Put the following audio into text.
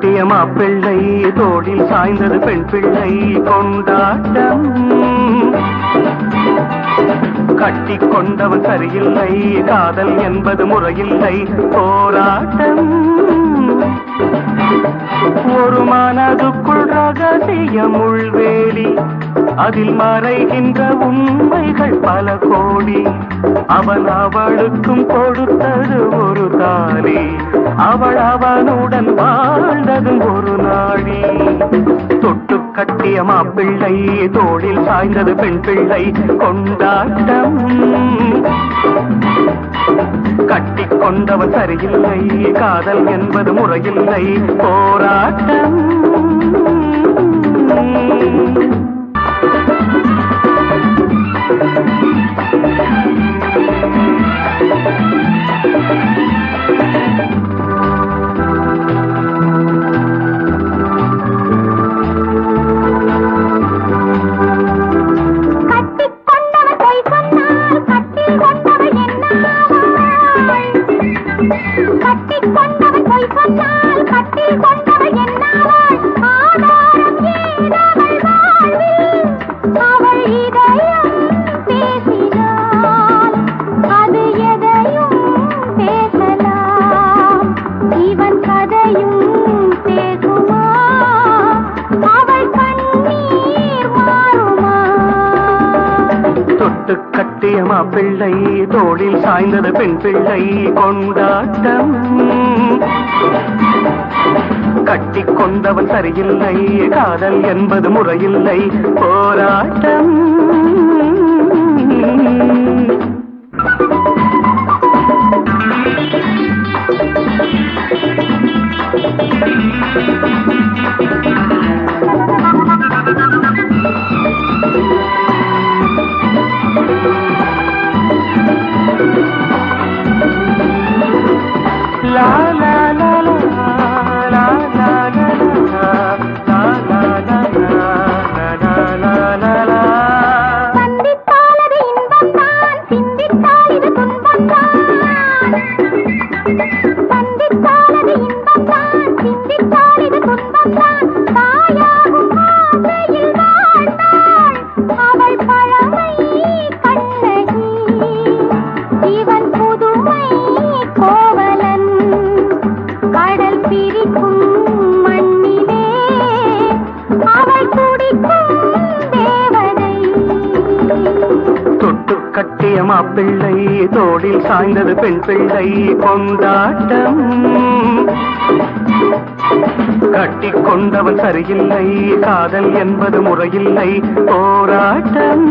கட்டிய மாப்பிள்ளை தோளில் சாய்ந்தது பெண் பிள்ளை கொண்டாட்டம். கட்டி கொண்டவன் சரியில்லை காதல் என்பது முறையில்லை போராட்டம். ஒரு மனதுக்குள் ரகசிய முள்வேலி அதில் மறைகின்ற உண்மைகள் பல கோடி. அவன் அவளுக்கும் கொடுத்தது ஒரு தாலி அவள் அவனுடன் வா வாழ்ந்தது ஒரு நாடி தொட்டு கட்டிய மாப்பிள்ளை தோளில் சாய்ந்தது பெண் பிள்ளை கொண்டாட்டம். கட்டி கொண்டவன் சரியில்லை காதல் என்பது முறையில்லை போராட்டம். தொட்டு கட்டிய மாப்பிள்ளை தோளில் சாய்ந்தது பெண் பிள்ளை கொண்டாட்டம். கட்டி கொண்டவன் சரியில்லை காதல் என்பது முறையில்லை போராட்டம். la ஆடிய மாப்பிள்ளை தோடில் சாய்ந்தது பெண் பிள்ளை கொண்டாட்டம். கட்டி கொண்டவன் சரியில்லை காதல் என்பது முறையில்லை போராட்டம்.